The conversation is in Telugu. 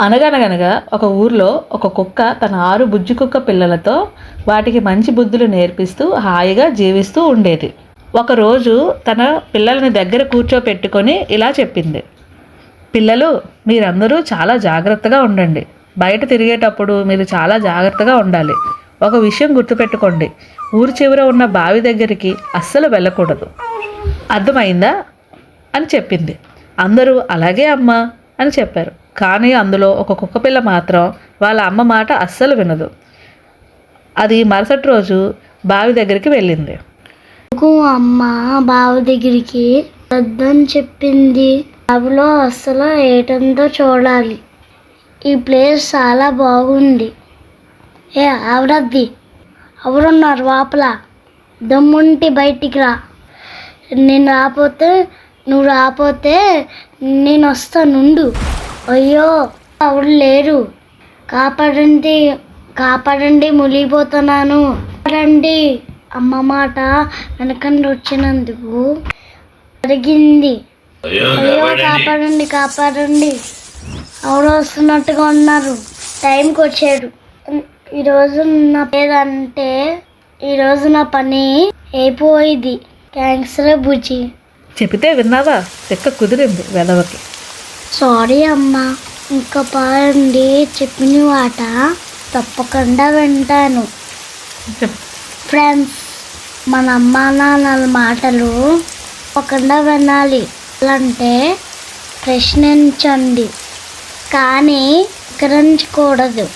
అనగనగనగా ఒక ఊర్లో ఒక కుక్క తన ఆరు బుజ్జి కుక్క పిల్లలతో వాటికి మంచి బుద్ధులు నేర్పిస్తూ హాయిగా జీవిస్తూ ఉండేది. ఒకరోజు తన పిల్లల్ని దగ్గర కూర్చోపెట్టుకొని ఇలా చెప్పింది. పిల్లలు మీరందరూ చాలా జాగ్రత్తగా ఉండండి. బయట తిరిగేటప్పుడు మీరు చాలా జాగ్రత్తగా ఉండాలి. ఒక విషయం గుర్తుపెట్టుకోండి. ఊరి చివర ఉన్న బావి దగ్గరికి అస్సలు వెళ్ళకూడదు. అర్థమైందా? అని చెప్పింది. అందరూ అలాగే అమ్మా అని చెప్పారు. కానీ అందులో ఒక కుక్కపిల్ల మాత్రం వాళ్ళ అమ్మ మాట అస్సలు వినదు. అది మరుసటి రోజు బావి దగ్గరికి వెళ్ళింది. అమ్మ? బావి దగ్గరికి వద్దని చెప్పింది. బావిలో అస్సలు ఏటంతో చూడాలి. ఈ ప్లేస్ చాలా బాగుంది. ఏ ఆవిడద్ది ఎవరున్నారు వాపల దమ్ముంటి బయటికి రా. నేను రాపోతే నువ్వు రాపోతే నేను వస్తానుండు. అయ్యో ఎవరు లేరు. కాపాడండి కాపాడండి మునిగిపోతున్నాను. కాపాడండి అమ్మ మాట వెనకండి వచ్చినందుకు అడిగింది. అయ్యో కాపాడండి. కాపాడండి ఎవరో వస్తున్నట్టుగా ఉన్నారు. టైంకి వచ్చాడు. ఈరోజు నా పేరంటే ఈరోజు నా పని అయిపోయింది. థ్యాంక్స్ రే బుజ్జి. చెబితే విన్నావా? చెక్క కుదిరింది వెదవకి. సారీ అమ్మా ఇంకా పాడండి చెప్పిన మాట తప్పకుండా వింటాను. ఫ్రెండ్స్ మన అమ్మా నాన్నల మాటలు తప్పకుండా వినాలి. అంటే ప్రశ్నించండి. కానీ వికరించకూడదు